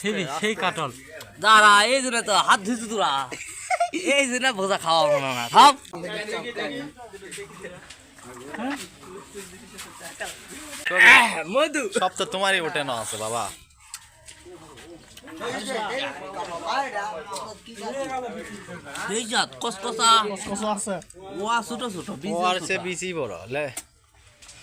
সেই সেই কাটল। দাঁড়া এই জন্য তো হাত ধুইছো তোরা। এই জন্য ভোজা খাওয়া হলো না থাম। মধু। সব তো তোমারই উঠে আছে বাবা। কসকসা ছোট ছোট ও আর সে বেশি বড় লে।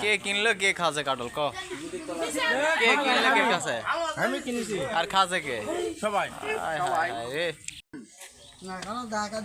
কে কিনলো কে খাজে কাটল? ক। কে কিনলো কে খাজে আমি কিনেছি। আর খাজে কে? সবাই। কেন ঢাকা